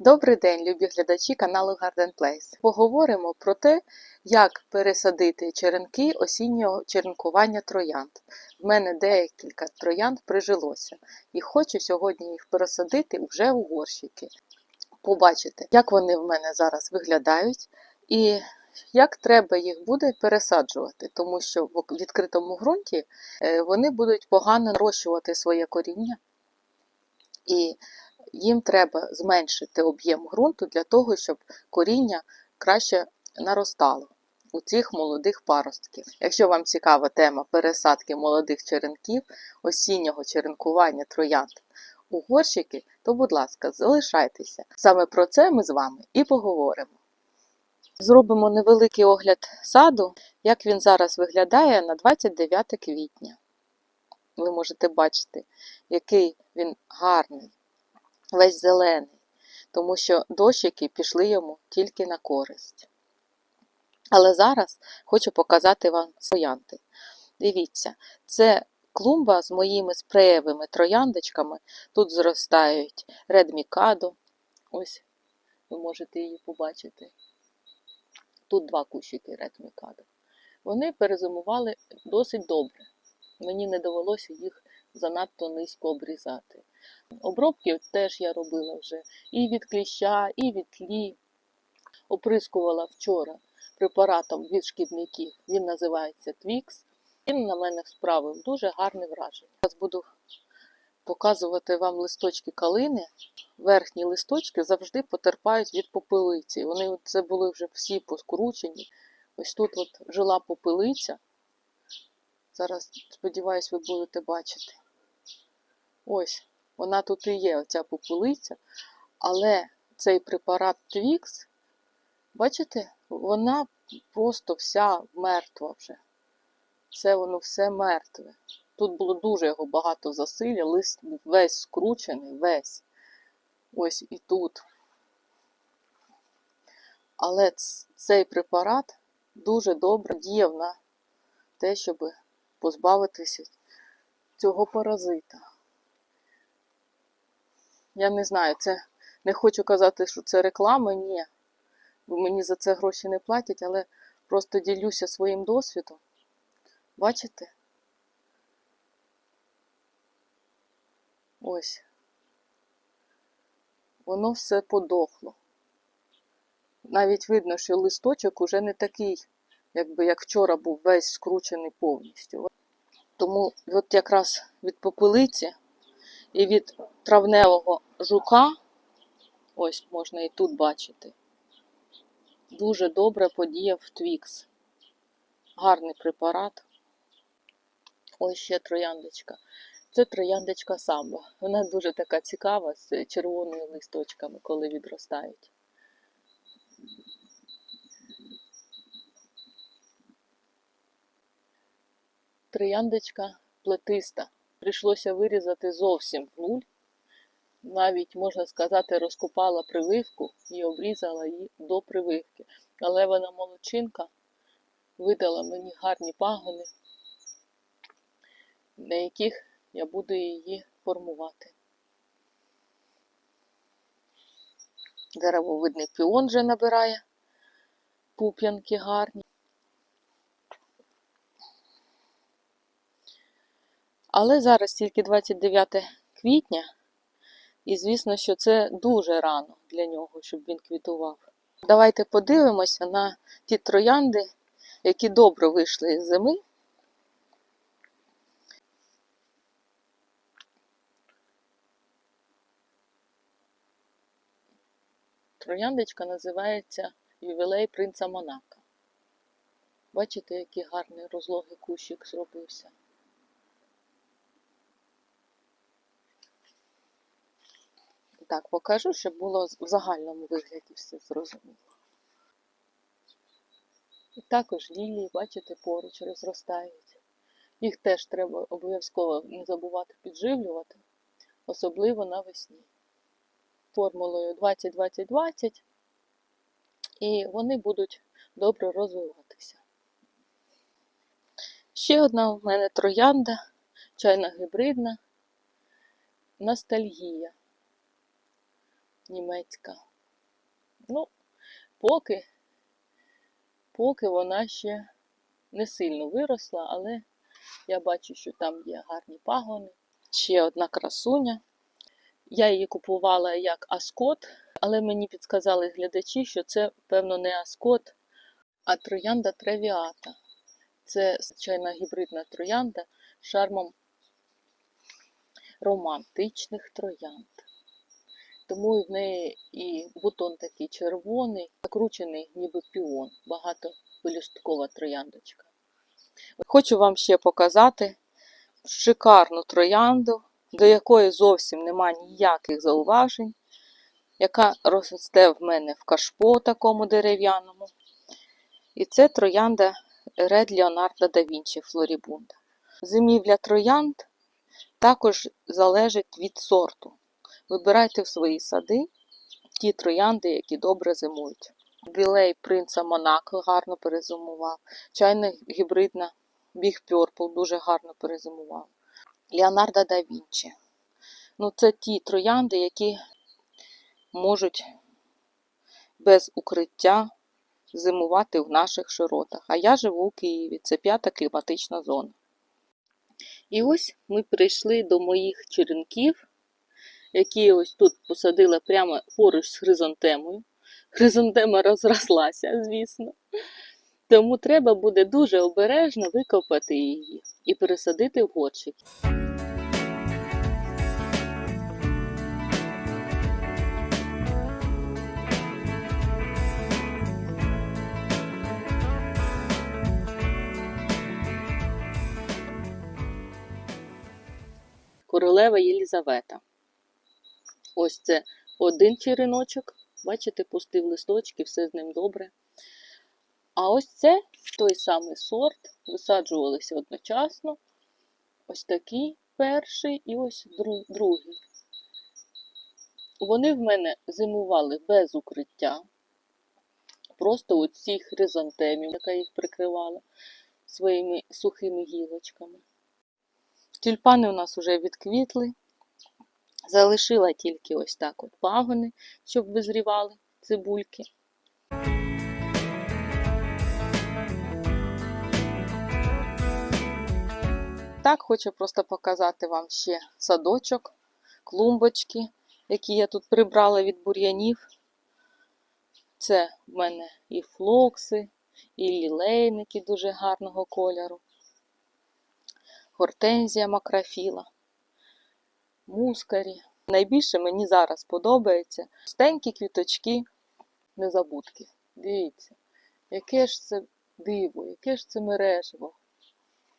Добрий день, любі глядачі каналу Garden Place. Поговоримо про те, як пересадити черенки осіннього черенкування троянд. В мене декілька троянд прижилося, і хочу сьогодні їх пересадити вже у горщики. Побачите, як вони в мене зараз виглядають і як треба їх буде пересаджувати, тому що в відкритому ґрунті е, вони будуть погано нарощувати своє коріння. І їм треба зменшити об'єм ґрунту для того, щоб коріння краще наростало у цих молодих паростків. Якщо вам цікава тема пересадки молодих черенків, осіннього черенкування троянд у горщики, то, будь ласка, залишайтеся. Саме про це ми з вами і поговоримо. Зробимо невеликий огляд саду, як він зараз виглядає на 29 квітня. Ви можете бачити, який він гарний весь зелений, тому що дощики пішли йому тільки на користь. Але зараз хочу показати вам троянди. Дивіться, це клумба з моїми спреєвими трояндочками. Тут зростають Mikado. Ось ви можете її побачити. Тут два кущики Mikado. Вони перезимували досить добре. Мені не довелося їх занадто низько обрізати. Обробки теж я робила вже і від кліща, і від тлі. Оприскувала вчора препаратом від шкідників. Він називається Твікс. Він на мене справив дуже гарне враження. Зараз буду показувати вам листочки калини. Верхні листочки завжди потерпають від попелиці. Вони це були вже всі поскручені. Ось тут от жила попелиця. Зараз, сподіваюсь, ви будете бачити. Ось, вона тут і є, оця попелиця. Але цей препарат Твікс, бачите, вона просто вся мертва вже. Все воно все мертве. Тут було дуже його багато засилля, лист весь скручений, весь. Ось і тут. Але цей препарат дуже добре діяв на те, щоб позбавитися цього паразита. Я не знаю, це не хочу казати, що це реклама, ні. Бо мені за це гроші не платять, але просто ділюся своїм досвідом. Бачите? Ось. Воно все подохло. Навіть видно, що листочок уже не такий, якби як вчора був весь скручений повністю. Тому от якраз від попелиці і від травневого жука, ось можна і тут бачити, дуже добре подіяв Твікс. Гарний препарат. Ось ще трояндочка. Це трояндочка самбо. Вона дуже така цікава з червоними листочками, коли відростають. Трояндочка плетиста. Прийшлося вирізати зовсім нуль. Навіть, можна сказати, розкопала прививку і обрізала її до прививки. Але вона молодчинка видала мені гарні пагони, на яких я буду її формувати. Деревовидний піон вже набирає пуп'янки гарні. Але зараз тільки 29 квітня, і звісно, що це дуже рано для нього, щоб він квітував. Давайте подивимося на ті троянди, які добре вийшли з зими. Трояндочка називається Ювілей принца Монака. Бачите, який гарний розлогий кущик зробився. Так, покажу, щоб було в загальному вигляді все зрозуміло. І також лілії, бачите, поруч розростають. Їх теж треба обов'язково не забувати підживлювати, особливо навесні. Формулою 20-20-20, і вони будуть добре розвиватися. Ще одна у мене троянда, чайна гібридна, ностальгія. Німецька. Ну, поки, поки вона ще не сильно виросла, але я бачу, що там є гарні пагони. Ще одна красуня. Я її купувала як аскот, але мені підказали глядачі, що це, певно, не аскот, а троянда тревіата. Це звичайна гібридна троянда з шармом романтичних троянд. Тому в неї і бутон такий червоний, закручений, ніби піон, багатопелюсткова трояндочка. Хочу вам ще показати шикарну троянду, до якої зовсім нема ніяких зауважень, яка росте в мене в кашпо такому дерев'яному. І це троянда Ред Леонардо да Вінчі Флорібунда. Зимівля троянд також залежить від сорту. Вибирайте в свої сади ті троянди, які добре зимують. Білей принца Монако гарно перезимував. Чайна гібридна Біг Purple дуже гарно перезимував. Леонардо да Вінчі. Ну, це ті троянди, які можуть без укриття зимувати в наших широтах. А я живу у Києві, це п'ята кліматична зона. І ось ми прийшли до моїх черенків, які ось тут посадила прямо поруч з хризантемою. Хризантема розрослася, звісно. Тому треба буде дуже обережно викопати її і пересадити в горщик. Королева Єлізавета. Ось це один череночок. Бачите, пустив листочки, все з ним добре. А ось це той самий сорт, висаджувалися одночасно. Ось такий перший і ось другий. Вони в мене зимували без укриття. Просто от цій хризантемі, яка їх прикривала своїми сухими гілочками. Тюльпани у нас вже відквітли. Залишила тільки ось так от пагони, щоб визрівали цибульки. Так, хочу просто показати вам ще садочок, клумбочки, які я тут прибрала від бур'янів. Це в мене і флокси, і лілейники дуже гарного кольору, гортензія макрофіла, мускарі. Найбільше мені зараз подобається стенькі квіточки незабудки. Дивіться, яке ж це диво, яке ж це мережево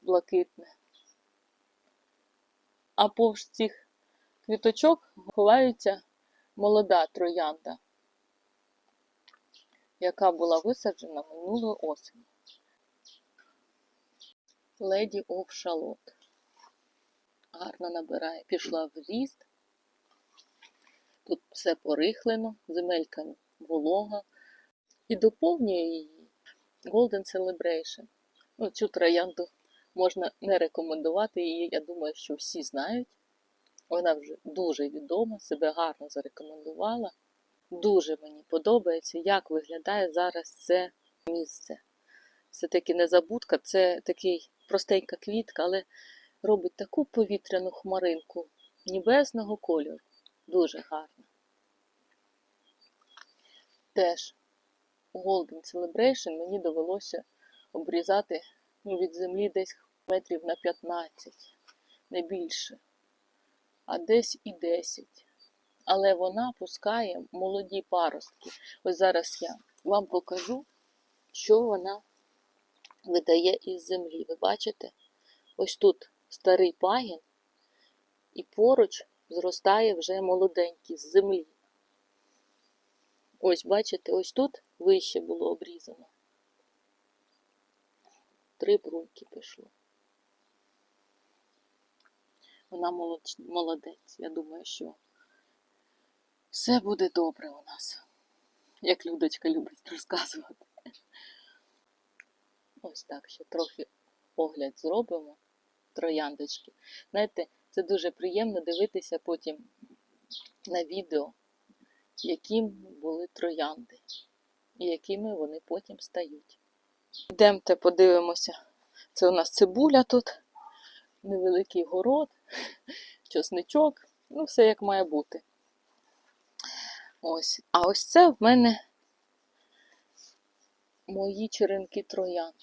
блакитне. А повз цих квіточок ховається молода троянда, яка була висаджена минулої осені. Леді оф Шалот. Гарно набирає, пішла в ріст. Тут все порихлено, земелька волога. І доповнює її Golden Celebration. Ну, цю троянду можна не рекомендувати її, я думаю, що всі знають. Вона вже дуже відома, себе гарно зарекомендувала. Дуже мені подобається, як виглядає зараз це місце. Все-таки незабудка, це такий простенька квітка, але робить таку повітряну хмаринку небесного кольору. Дуже гарно. Теж Golden Celebration мені довелося обрізати ну, від землі десь метрів на 15, не більше, а десь і 10. Але вона пускає молоді паростки. Ось зараз я вам покажу, що вона видає із землі. Ви бачите? Ось тут старий пагін, і поруч зростає вже молоденький з землі. Ось, бачите, ось тут вище було обрізано. Три бруньки пішло. Вона молодець. Я думаю, що все буде добре у нас. Як Людочка любить розказувати. Ось так ще трохи огляд зробимо. Трояндочки. Знаєте, це дуже приємно дивитися потім на відео, яким були троянди, і якими вони потім стають. Йдемте подивимося. Це у нас цибуля тут, невеликий город, чосничок, ну все як має бути. Ось. А ось це в мене мої черенки троянд.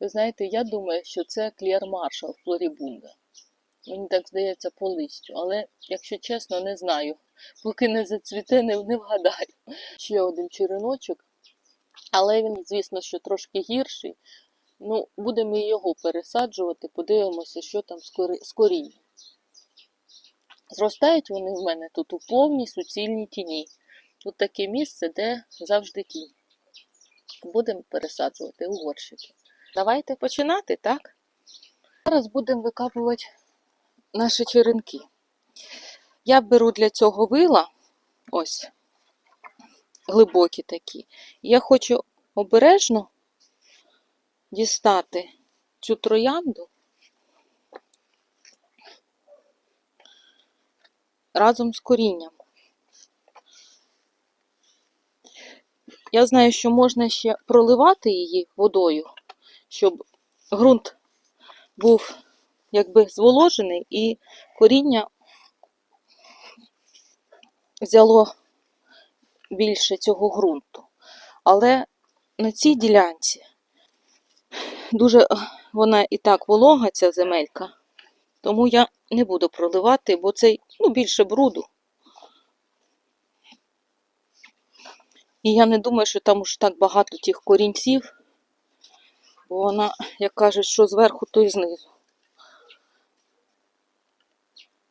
Ви знаєте, я думаю, що це Клєр Маршал Флорібунда. Мені так здається по листю, але, якщо чесно, не знаю. Поки не зацвіте, не, не вгадаю. Ще один череночок, але він, звісно, що трошки гірший. Ну, будемо його пересаджувати, подивимося, що там з Зростають вони в мене тут у повній суцільній тіні. Тут таке місце, де завжди тінь. Будемо пересаджувати у горщики. Давайте починати, так? Зараз будемо викапувати наші черенки. Я беру для цього вила, ось, глибокі такі. Я хочу обережно дістати цю троянду разом з корінням. Я знаю, що можна ще проливати її водою, щоб ґрунт був якби зволожений і коріння взяло більше цього ґрунту. Але на цій ділянці дуже е, вона і так волога, ця земелька, тому я не буду проливати, бо це ну, більше бруду. І я не думаю, що там уж так багато тих корінців, бо вона, як кажуть, що зверху, то і знизу.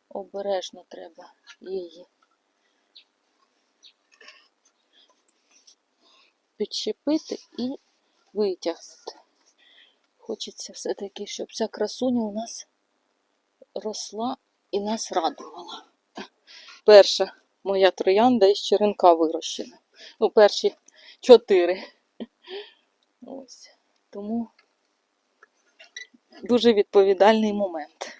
Обережно треба її підчепити і витягнути. Хочеться все-таки, щоб ця красуня у нас росла і нас радувала. Перша моя троянда із черенка вирощена. Ну, перші чотири. Ось. Тому дуже відповідальний момент.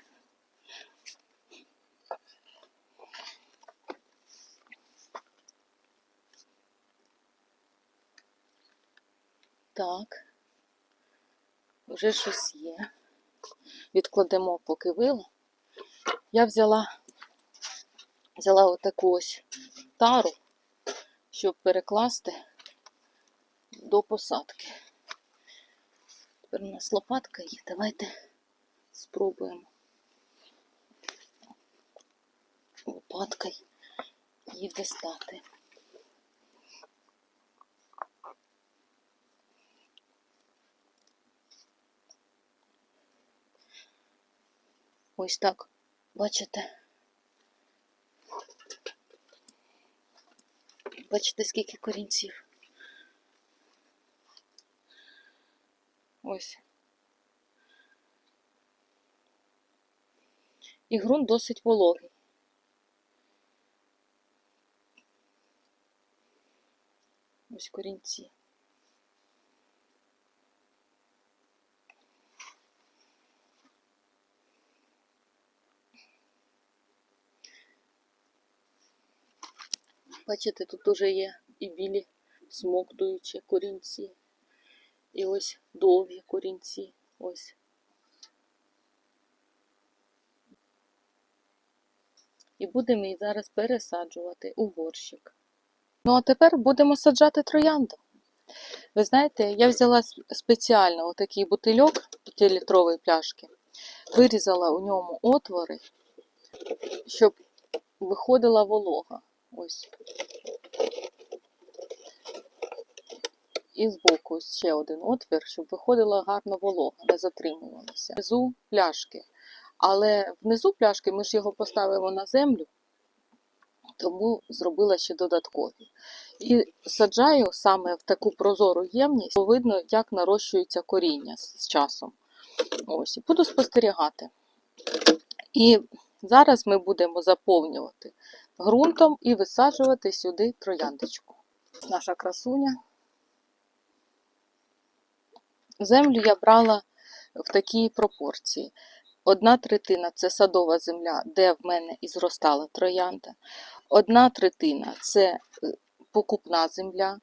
Так. Вже щось є. Відкладемо поки вило. Я взяла, взяла отаку ось тару, щоб перекласти до посадки. Тепер у нас лопатка є. Давайте спробуємо лопаткою її дістати. Ось так, бачите? Бачите, скільки корінців. Ось. І ґрунт досить вологий. Ось корінці. Бачите, тут уже є і білі смоктуючі корінці, і ось довгі корінці. Ось. І будемо її зараз пересаджувати у горщик. Ну, а тепер будемо саджати троянду. Ви знаєте, я взяла спеціально отакий бутильок 5-літрової пляшки, вирізала у ньому отвори, щоб виходила волога. Ось. І збоку ще один отвір, щоб виходила гарно волога, не затримувалася. Внизу пляшки. Але внизу пляшки ми ж його поставимо на землю, тому зробила ще додаткові. І саджаю саме в таку прозору ємність, бо видно, як нарощується коріння з часом. Ось, і буду спостерігати. І зараз ми будемо заповнювати ґрунтом і висаджувати сюди трояндочку. Наша красуня. Землю я брала в такій пропорції. Одна третина це садова земля, де в мене і зростала троянда. одна третина це е, покупна земля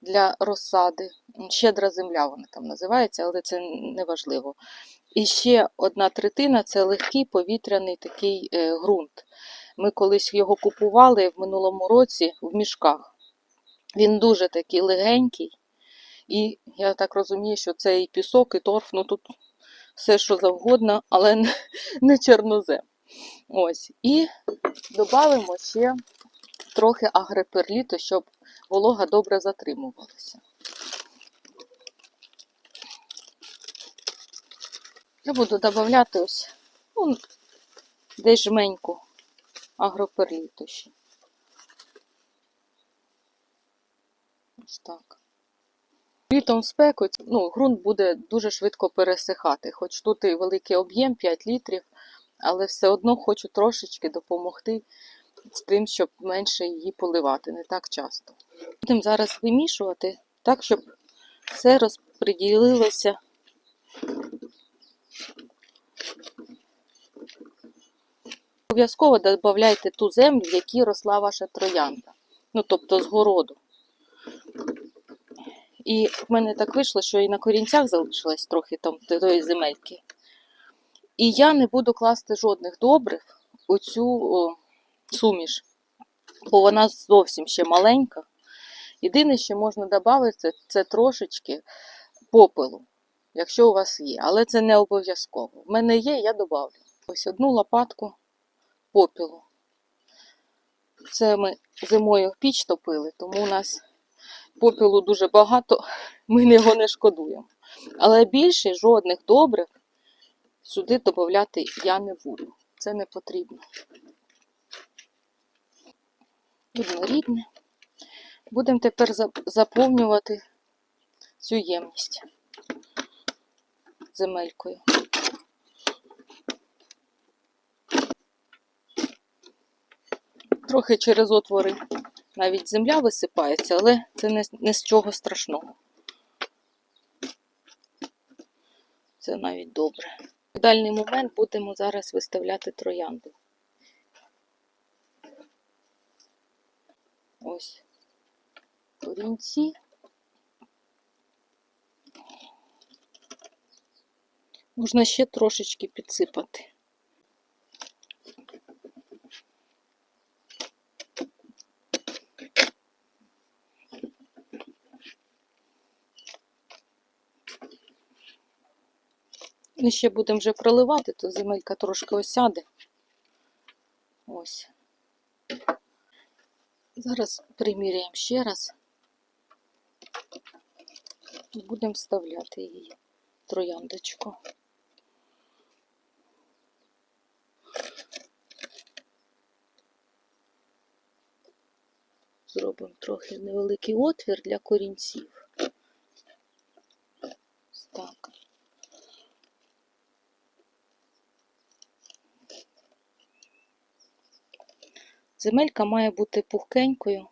для розсади. Щедра земля вона там називається, але це не важливо. І ще одна третина це легкий повітряний такий е, ґрунт. Ми колись його купували в минулому році в мішках. Він дуже такий легенький. І я так розумію, що це і пісок, і торф, ну тут все, що завгодно, але не, чорнозем. Ось. І додамо ще трохи агроперліту, щоб волога добре затримувалася. Я буду додати ось ну, десь жменьку агроперліту ще. Ось так. Літом спеку ну, ґрунт буде дуже швидко пересихати, хоч тут і великий об'єм 5 літрів, але все одно хочу трошечки допомогти з тим, щоб менше її поливати, не так часто. Будемо зараз вимішувати так, щоб все розподілилося. Обов'язково додавайте ту землю, в якій росла ваша троянда. Ну, тобто з городу. І в мене так вийшло, що і на корінцях залишилось трохи там тої земельки. І я не буду класти жодних добрив у цю о, суміш, бо вона зовсім ще маленька. Єдине, що можна додати, це, це трошечки попелу, якщо у вас є. Але це не обов'язково. В мене є, я додавлю. Ось одну лопатку попелу. Це ми зимою піч топили, тому у нас попелу дуже багато, ми його не шкодуємо. Але більше жодних добрив сюди додати я не буду. Це не потрібно. Однорідне. Будемо тепер заповнювати цю ємність земелькою. Трохи через отвори навіть земля висипається, але це не, не з чого страшного. Це навіть добре. В дальний момент будемо зараз виставляти троянду. Ось корінці. Можна ще трошечки підсипати. Ще будемо вже проливати, то земелька трошки осяде. Ось. Зараз приміряємо ще раз. І будемо вставляти її трояндочку. Зробимо трохи невеликий отвір для корінців. Ось Так. Земелька має бути пухкенькою.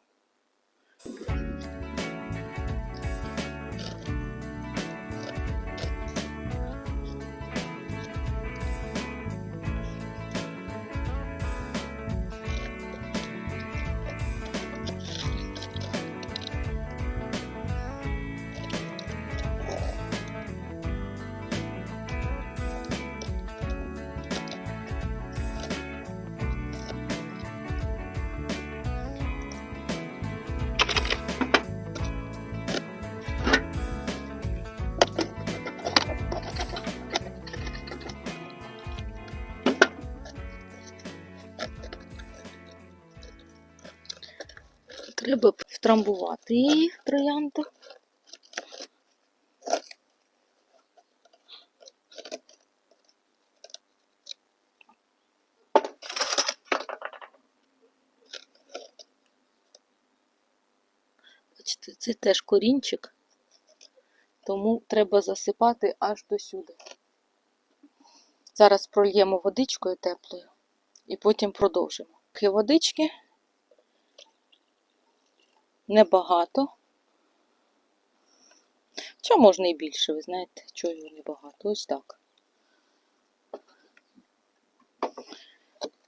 Треба втрамбувати її троянду. Бачите, це теж корінчик, тому треба засипати аж до сюди. Зараз прольємо водичкою теплою і потім продовжимо. Водички небагато. Хоча можна і більше, ви знаєте, чого його небагато. Ось так.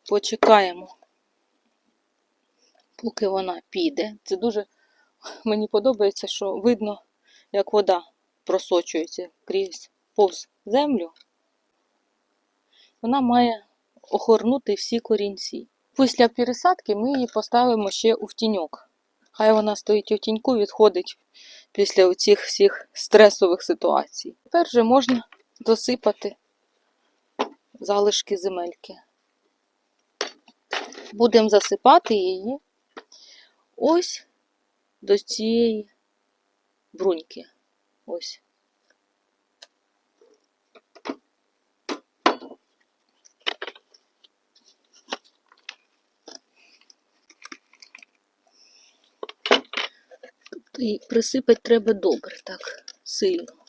Почекаємо Поки вона піде, це дуже мені подобається, що видно, як вода просочується крізь повз землю. Вона має охорнути всі корінці. Після пересадки ми її поставимо ще у тіньок. Хай вона стоїть у тіньку, відходить після цих всіх стресових ситуацій. Тепер вже можна досипати залишки земельки. Будемо засипати її ось до цієї бруньки. Ось. Її присипати треба добре, так, сильно.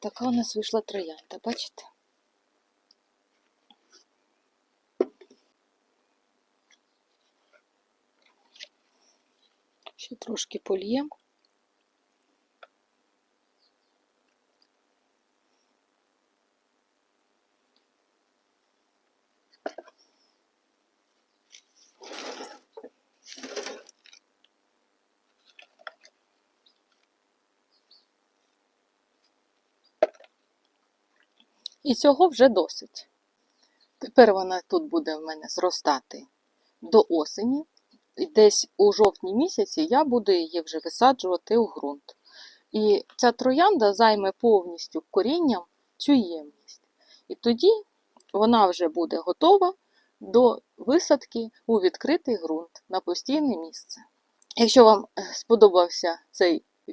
Така у нас вийшла троянда, бачите? Ще трошки польєм. І цього вже досить. Тепер вона тут буде в мене зростати до осені. І десь у жовтні місяці я буду її вже висаджувати у ґрунт. І ця троянда займе повністю корінням цю ємність. І тоді вона вже буде готова до висадки у відкритий ґрунт на постійне місце. Якщо вам е, сподобався цей е,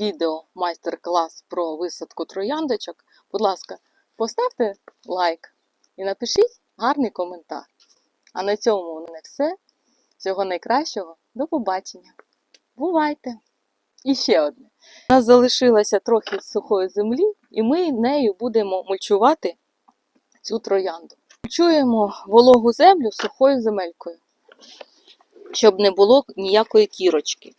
відео майстер-клас про висадку трояндочок, будь ласка, поставте лайк і напишіть гарний коментар. А на цьому у мене все. Всього найкращого. До побачення. Бувайте! І ще одне. У нас залишилося трохи сухої землі, і ми нею будемо мульчувати цю троянду. Мульчуємо вологу землю сухою земелькою, щоб не було ніякої кірочки.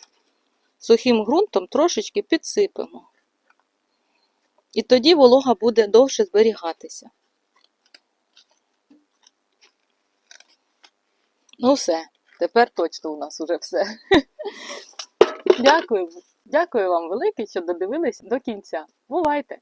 Сухим ґрунтом трошечки підсипемо. І тоді волога буде довше зберігатися. Ну все, тепер точно у нас уже все. Дякую. Дякую вам велике, що додивились до кінця. Бувайте!